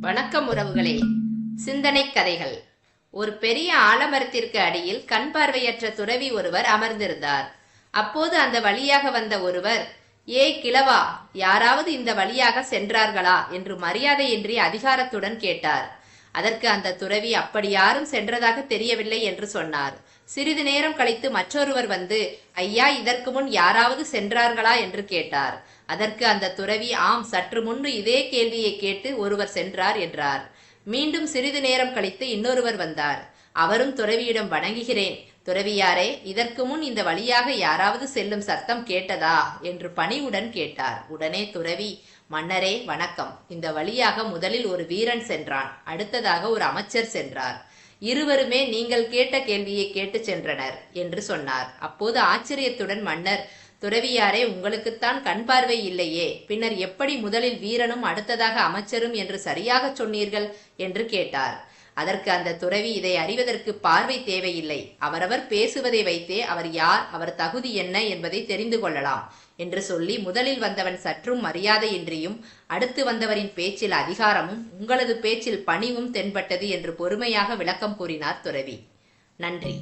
வணக்கம் உறவுகளே. சிந்தனை கதைகள். ஒரு பெரிய ஆலமரத்திற்கு அடியில் கண் பார்வையற்ற துறவி ஒருவர் அமர்ந்திருந்தார். அப்போது அந்த வழியாக வந்த ஒருவர் ஏ கிழவா யாராவது இந்த வழியாக சென்றார்களா? என்று மரியாதையின்றி அதிகாரத்துடன் கேட்டார். அதற்கு அந்த துறவி அப்படி யாரும் சென்றதாக தெரியவில்லை என்று சொன்னார். சிறிது நேரம் கழித்து மற்றொருவர் வந்து ஐயா இதற்கு முன் யாராவது சென்றார்களா? என்று கேட்டார். அதற்கு அந்த துறவி ஆம் சற்று முன்பு இதே கேள்வியை கேட்டு ஒருவர் சென்றார் என்றார். மீண்டும் சிறிது நேரம் கழித்து இன்னொருவர் வந்தார். அவரும் துறவியிடம் வணங்குகிறேன். துறவியாரே இதற்கு முன் இந்த வழியாக யாராவது செல்லும் சத்தம் கேட்டதா? என்று பணிவுடன் கேட்டார். உடனே துறவி மன்னரே வணக்கம். இந்த வழியாக முதலில் ஒரு வீரன் சென்றான். அடுத்ததாக ஒரு அமைச்சர் சென்றார். இருவருமே நீங்கள் கேட்ட கேள்வியை கேட்டு சென்றனர் என்று சொன்னார். அப்போது ஆச்சரியத்துடன் மன்னர் துறவியாரே உங்களுக்குத்தான் கண் பார்வை இல்லையே. பின்னர் எப்படி முதலில் வீரனும் அடுத்ததாக அமைச்சரும் என்று சரியாக சொன்னீர்கள் என்று கேட்டார். அதற்கு அந்த துறவி இதை அறிவதற்கு பார்வை தேவையில்லை. அவரவர் பேசுவதை வைத்தே அவர் யார் அவர் தகுதி என்ன என்பதை தெரிந்து கொள்ளலாம் என்று சொல்லி முதலில் வந்தவன் சற்றும் மரியாதையின்றியும் அடுத்து வந்தவரின் பேச்சில் அதிகாரமும் உங்களது பேச்சில் பணிவும் தென்பட்டது என்று பொறுமையாக விளக்கம் கூறினார் துறவி. நன்றி.